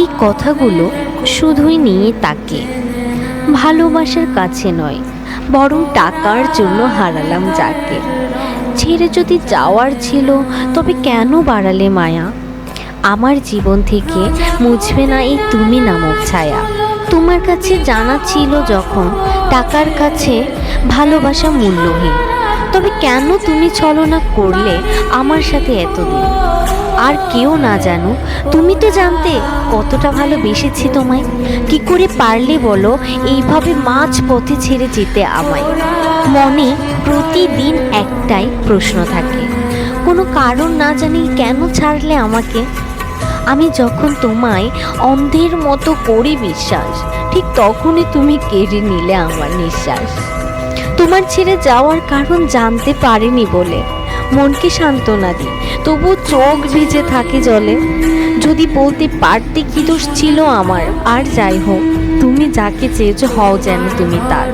এই কথাগুলো শুধুই নিয়ে তাকে। ভালোবাসার কাছে নয়, বরং টাকার জন্য হারালাম যাকে। ছেড়ে যদি যাওয়ার ছিল, তবে কেন বাড়ালে মায়া? আমার জীবন থেকে মুছবে না এই তুমি নামক ছায়া। তোমার কাছে জানা ছিল যখন, টাকার কাছে ভালোবাসা মূল্যহীন। তবে কেন তুমি ছলনা করলে আমার সাথে এতদিন? আর কেউ না জানো তুমি তো জানতে কতটা ভালোবেসেছি তোমায়। কি করে পারলে বলো, এইভাবে মাঝ পথে ছেড়ে যেতে আমায়? মনে প্রতিদিন একটাই প্রশ্ন থাকে, কোনো কারণ না জানি কেন ছাড়লে আমাকে? আমি যখন তোমায় অন্ধের মতো করি বিশ্বাস, ঠিক তখনই তুমি কেড়ে নিলে আমার নিঃশ্বাস। তোমার ছেড়ে যাওয়ার কারণ জানতে পারিনি বলে। মনকে সান্ত্বনা দিই তবু চোখ ভিজে থাকে জলে। যদি বলতে পারতে কি দোষ ছিল আমার, আর যাই হোক, তুমি যাকে চেয়েছো হও যেন তুমি তার।